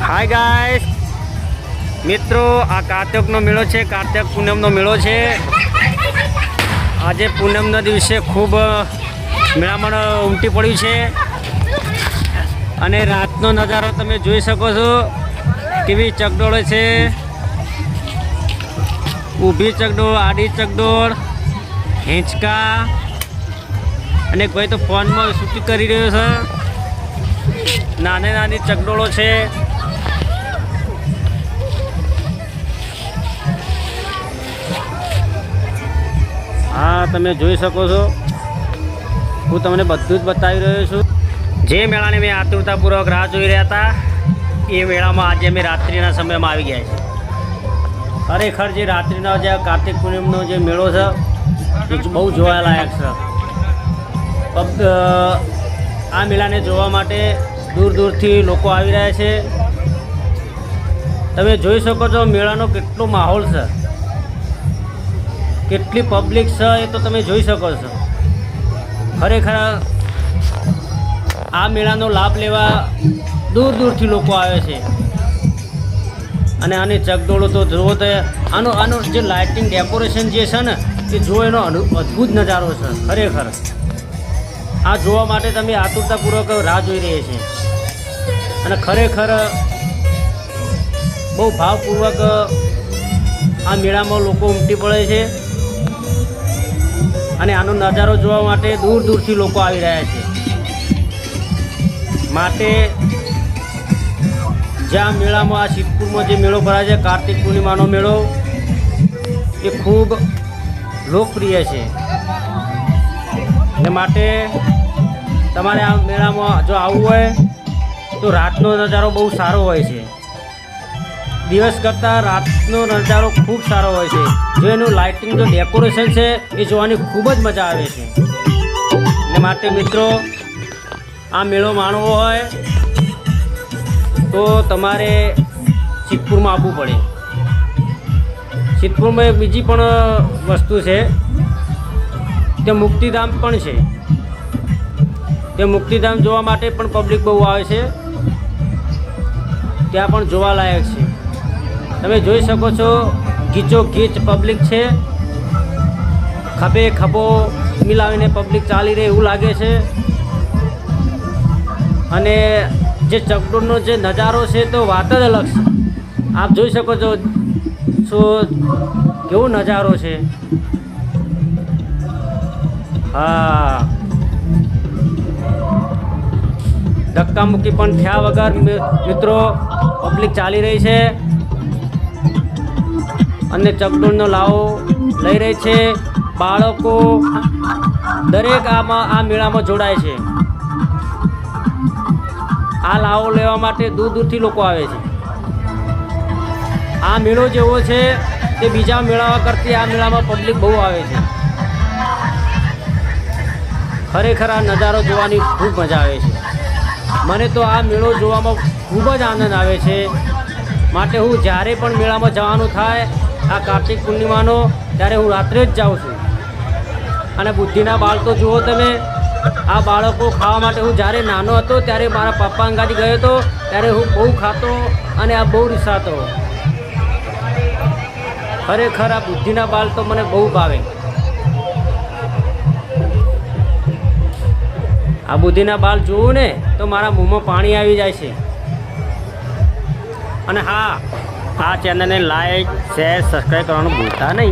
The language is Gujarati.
હાય ગાઈસ મિત્રો, આ કાર્તકનો મેળો છે, કાર્તક પૂનમનો મેળો છે. આજે પૂનમના દિવસે ખૂબ મેળામાં ઉમટી પડ્યું છે. અને રાતનો નજારો તમે જોઈ શકો છો. કેવી ચકડોળ છે. ઊભી ચકડોળ, આડી ચકડોળ, હિંચકા. અને કોઈ તો ફોનમાં શૂટિંગ કરી રહ્યો છે. નાની નાની ચકડોળો છે. હા, તમે જોઈ શકો છો. હું તમને બધું જ બતાવી રહ્યો છું. જે મેળાને મેં આતુરતાપૂર્વક રાહ જોઈ રહ્યા હતા, એ મેળામાં આજે અમે રાત્રિના સમયમાં આવી ગયા છે ખરેખર જે રાત્રિનો જે કાર્તિક પૂર્ણિમનો જે મેળો છે, એ બહુ જોવાલાયક છે. ફક્ત આ મેળાને જોવા માટે દૂર દૂરથી લોકો આવી રહ્યા છે. તમે જોઈ શકો છો મેળાનો કેટલો માહોલ છે. કેટલી પબ્લિક છે એ તો તમે જોઈ શકો છો. ખરેખર આ મેળાનો લાભ લેવા દૂર દૂરથી લોકો આવે છે. અને આની ચકડોળો તો જુઓ તો આનો આનો જે લાઇટિંગ ડેકોરેશન જે છે ને, એ જો એનો અદ્ભુત નજારો છે, ખરેખર. આ જોવા માટે તમે આતુરતાપૂર્વક રાહ જોઈ રહી છે. અને ખરેખર બહુ ભાવપૂર્વક આ મેળામાં લોકો ઉમટી પડે છે અને આનો નજારો જોવા માટે દૂર દૂરથી લોકો આવી રહ્યા છે. માટે જ્યાં મેળામાં આ સિદ્ધપુરમાં જે મેળો ભરાય છે, કાર્તિક પૂર્ણિમાનો મેળો, એ ખૂબ લોકપ્રિય છે. અને માટે તમારે આ મેળામાં જો આવવું હોય તો રાતનો નજારો બહુ સારો હોય છે. દિવસ કરતાં રાતનો નજારો ખૂબ સારો હોય છે. જો એનું લાઇટિંગ જો ડેકોરેશન છે, એ જોવાની ખૂબ જ મજા આવે છે. એટલે માટે મિત્રો, આ મેળો માણવો હોય, તો તમારે સિદ્ધપુરમાં આવવું પડે. સિદ્ધપુરમાં એક બીજી પણ વસ્તુ છે. તે મુક્તિધામ પણ છે. તે મુક્તિધામ જોવા માટે પણ પબ્લિક બહુ આવે છે. ત્યાં પણ જોવાલાયક છે. તમે જોઈ શકો છો, ગીચો ગીચ પબ્લિક છે. ખભે ખભો મિલાવીને પબ્લિક ચાલી રહે એવું લાગે છે. અને જે ચકડોળનો જે નજારો છે તો વાત જ અલગ છે. આપ જોઈ શકો છો શું કેવો નજારો છે. હા. ધક્કામુક્કી પણ થયા વગર મિત્રો પબ્લિક ચાલી રહી છે. અને ચકડોળનો લાવો લઈ રહી છે. બાળકો દરેક આમાં આ મેળામાં જોડાય છે. આ લાવો લેવા માટે દૂર દૂરથી લોકો આવે છે. આ મેળો જેવો છે તે બીજા મેળાવા કરતી આ મેળામાં પબ્લિક બહુ આવે છે. ખરેખર આ નજારો જોવાની ખૂબ મજા આવે છે. મને તો આ મેળો જોવામાં ખૂબ જ આનંદ આવે છે. માટે હું જ્યારે પણ મેળામાં જવાનું થાય આ કાર્તિક પૂર્ણિમાનો, ત્યારે હું રાત્રે જ જાઉં છું. અને બુદ્ધિના બાળ તો જુઓ તમે, આ બાળકો ખાવા માટે હું જ્યારે નાનો હતો, ત્યારે મારા પપ્પા અંગાથી ગયો હતો, ત્યારે હું બહુ ખાતો અને આ બહુ રીસાતો. ખરેખર આ બુદ્ધિના બાળ તો મને બહુ ભાવે. આ બુદ્ધિના બાળ જોવું ને તો મારા મોંમાં પાણી આવી જાય છે. અને હા, આ ચેનલને લાઈક શેર સબસ્ક્રાઈબ કરવાનું ભૂલતા નહીં.